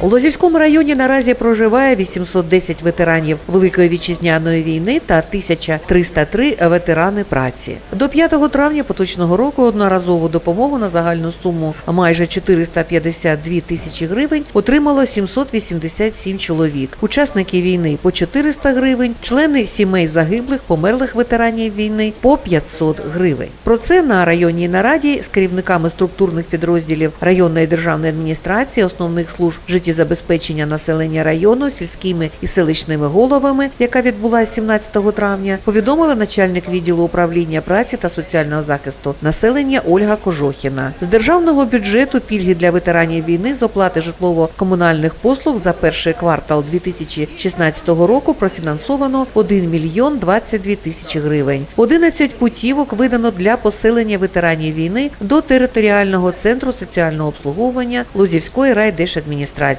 У Лозівському районі наразі проживає 810 ветеранів Великої вітчизняної війни та 1303 ветерани праці. До 5 травня поточного року одноразову допомогу на загальну суму майже 452 тисячі гривень отримало 787 чоловік. Учасники війни по 400 гривень, члени сімей загиблих, померлих ветеранів війни по 500 гривень. Про це на районній нараді з керівниками структурних підрозділів районної державної адміністрації, основних служб життєзабезпечення населення району, сільськими і селищними головами, яка відбулася 17 травня, повідомила начальник відділу управління праці та соціального захисту населення Ольга Кожохіна. З державного бюджету пільги для ветеранів війни з оплати житлово-комунальних послуг за перший квартал 2016 року профінансовано 1 мільйон 22 тисячі гривень. 11 путівок видано для поселення ветеранів війни до територіального центру соціального обслуговування Лузівської райдержадміністрації.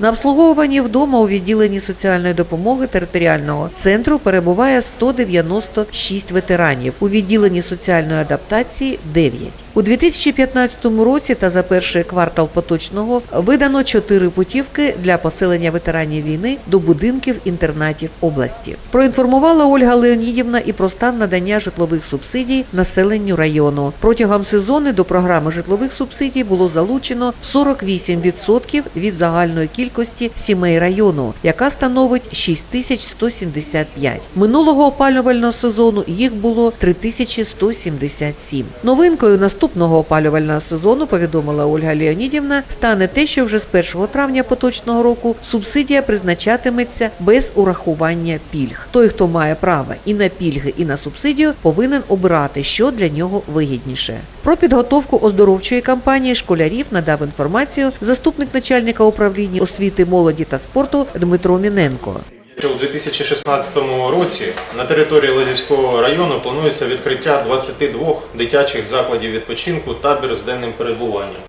На обслуговуванні вдома у відділенні соціальної допомоги територіального центру перебуває 196 ветеранів. У відділенні соціальної адаптації 9. У 2015 році та за перший квартал поточного видано 4 путівки для поселення ветеранів війни до будинків інтернатів області. Проінформувала Ольга Леонідівна і про стан надання житлових субсидій населенню району. Протягом сезону до програми житлових субсидій було залучено 48% від загальної кількості сімей району, яка становить 6175. Минулого опалювального сезону їх було 3177. Новинкою наступного опалювального сезону, повідомила Ольга Леонідівна, стане те, що вже з 1 травня поточного року субсидія призначатиметься без урахування пільг. Той, хто має право і на пільги, і на субсидію, повинен обирати, що для нього вигідніше. Про підготовку оздоровчої кампанії школярів надав інформацію заступник начальника управління освіти, молоді та спорту Дмитро Міненко. Що У 2016 році на території Лозівського району планується відкриття 22 дитячих закладів відпочинку табір з денним перебуванням.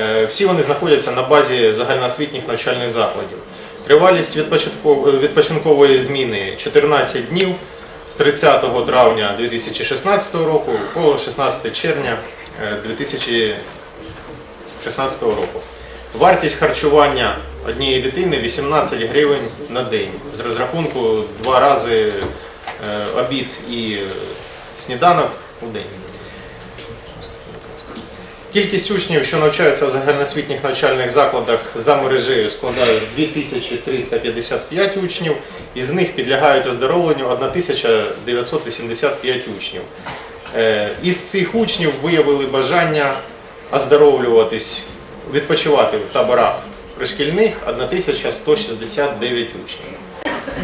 Е, Всі вони знаходяться на базі загальноосвітніх навчальних закладів. Тривалість відпочинков- відпочинкової зміни 14 днів з 30 травня 2016 року по 16 червня е, 2016 року. Вартість харчування однієї дитини 18 гривень на день. З розрахунку два рази е, обід і е, сніданок у день. Кількість учнів, що навчаються в загальноосвітніх навчальних закладах за мережею, складає 2355 учнів, із них підлягають оздоровленню 1985 учнів. Е, Із цих учнів виявили бажання оздоровлюватись, відпочивати в таборах пришкільних 1169 учнів.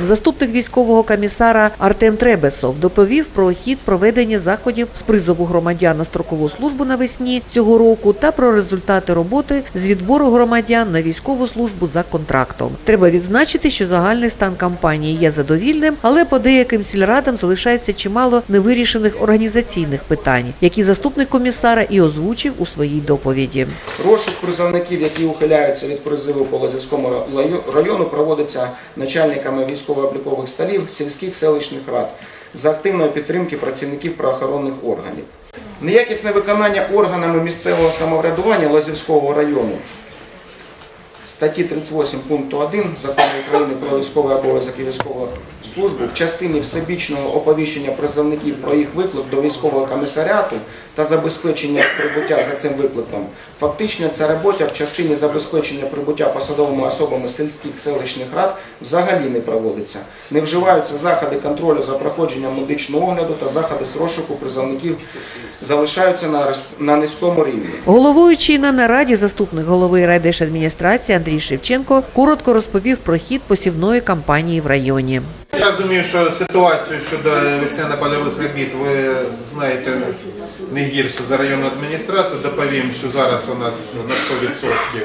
Заступник військового комісара Артем Требесов доповів про хід проведення заходів з призову громадян на строкову службу навесні цього року та про результати роботи з відбору громадян на військову службу за контрактом. Треба відзначити, що загальний стан кампанії є задовільним, але по деяким сільрадам залишається чимало невирішених організаційних питань, які заступник комісара і озвучив у своїй доповіді. Розшук призовників, які ухиляються від призиву по Лозівському райо- району, проводиться начальниками військово-облікових столів сільських селищних рад за активної підтримки працівників правоохоронних органів. Неякісне виконання органами місцевого самоврядування Лозівського району статті 38 пункту 1 Закону України про військовий обов'язок і військову службу в частині всебічного оповіщення призовників про їх виклик до військового комісаріату та забезпечення прибуття за цим викликом. Фактично ця робота в частині забезпечення прибуття посадовими особами сільських селищних рад взагалі не проводиться. Не вживаються заходи контролю за проходженням медичного огляду та заходи з розшуку призовників залишаються на низькому рівні. Головуючий на нараді заступник голови райдержадміністрації Андрій Шевченко коротко розповів про хід посівної кампанії в районі. Я розумію, що ситуацію щодо весняно-польових робіт ви знаєте не гірше за районну адміністрацію. Доповім, що зараз у нас на 100%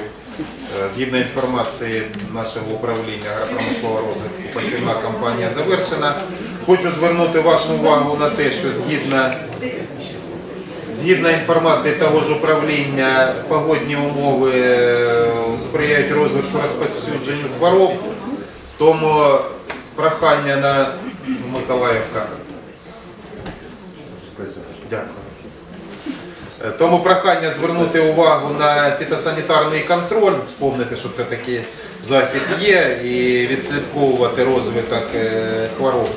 е, згідно інформації нашого управління агропромислового розвитку посівна кампанія завершена. Хочу звернути вашу увагу на те, що згідно Згідно інформації того ж управління, погодні умови сприяють розвитку розповсюдженню хвороб, тому прохання на Миколаївка. Дякую. Е, Тому прохання звернути увагу на фітосанітарний контроль, вспомнити, що це такий захід є, і відслідковувати розвиток е, хвороб.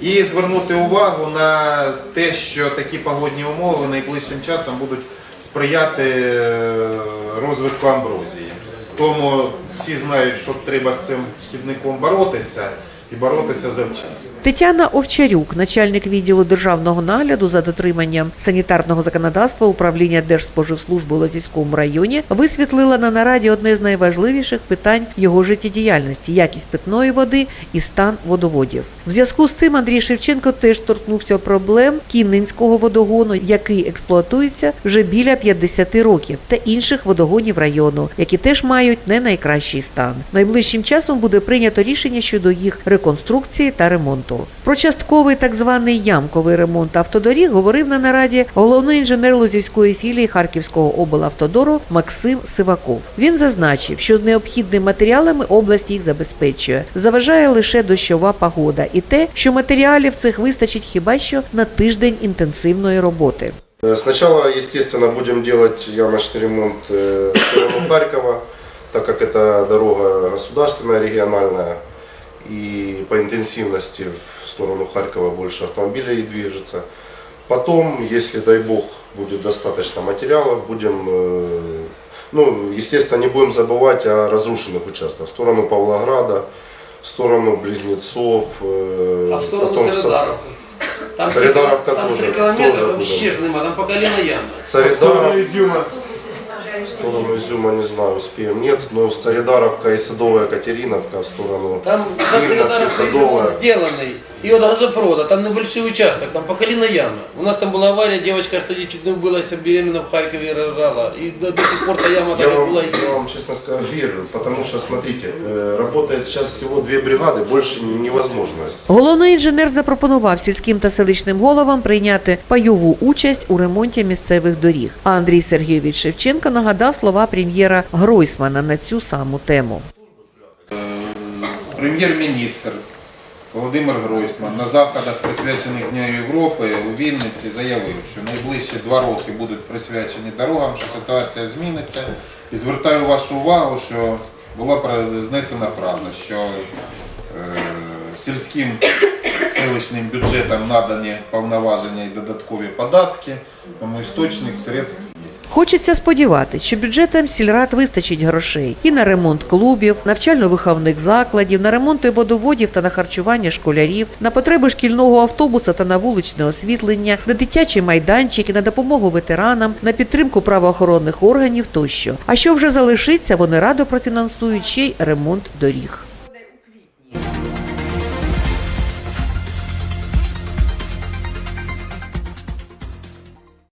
І звернути увагу на те, що такі погодні умови найближчим часом будуть сприяти е, розвитку амброзії. Тому всі знають, що треба з цим шкідником боротися і боротися завчасно. Тетяна Овчарюк, начальник відділу державного нагляду за дотриманням санітарного законодавства управління Держспоживслужби у Лозівському районі, висвітлила на нараді одне з найважливіших питань його життєдіяльності якість питної води і стан водоводів. В зв'язку з цим Андрій Шевченко теж торкнувся проблем Кіннинського водогону, який експлуатується вже біля 50 років, та інших водогонів району, які теж мають не найкращий стан. Найближчим часом буде прийнято рішення щодо їх реконструкції та ремонту. Про частковий так званий ямковий ремонт автодоріг говорив на нараді головний інженер Лозівської філії Харківського облавтодору Максим Сиваков. Він зазначив, що з необхідними матеріалами область їх забезпечує. Заважає лише дощова погода і те, що матеріалів цих вистачить хіба що на тиждень інтенсивної роботи. Э, Сначала, естественно, будем делать ямочный ремонт э, в сторону Харькова, так как это дорога государственная, региональная, И по интенсивности в сторону Харькова больше автомобилей движется. Потом, если, дай бог, будет достаточно материалов, будем, э, ну, естественно, не будем забывать о разрушенных участках, в сторону Павлограда, в сторону Близнецов, э, А в сторону потом в Са- Царидаровки. Там, Царидаровка там тоже, три километра тоже вообще там по колено яма. Царидаров, сторону Изюма не знаю, успеем, нет, но Старидаровка и Садовая Катериновка в сторону Там Смирновки, Садовая. сделанный. И от газопровода, там небольшой участок, там по колено яма. У нас там была авария, девочка, что чуть не убилась, беременна в Харькове рожала. И до, до сих пор та яма так Я и вам, была и я вам есть. честно скажу, верю, потому что, смотрите, э, работает сейчас всего две бригады, больше невозможно. Головний інженер запропонував сільським та селищним головам прийняти пайову участь у ремонті місцевих доріг. А Андрій Сергійович Шевченко нагадав слова прем'єра Гройсмана на цю саму тему. Прем'єр-міністр Володимир Гройсман на заходах, присвячених Дня Європи у Вінниці, заявив, що найближчі два роки будуть присвячені дорогам, що ситуація зміниться. І звертаю вашу увагу, що була знесена фраза, що е, сільським селищним бюджетам надані повноваження і додаткові податки, тому істочник средств. Хочеться сподіватися, що бюджетам сільрад вистачить грошей і на ремонт клубів, навчально-виховних закладів, на ремонти водоводів та на харчування школярів, на потреби шкільного автобуса та на вуличне освітлення, на дитячі майданчики, на допомогу ветеранам, на підтримку правоохоронних органів тощо. А що вже залишиться, вони радо профінансують ще й ремонт доріг.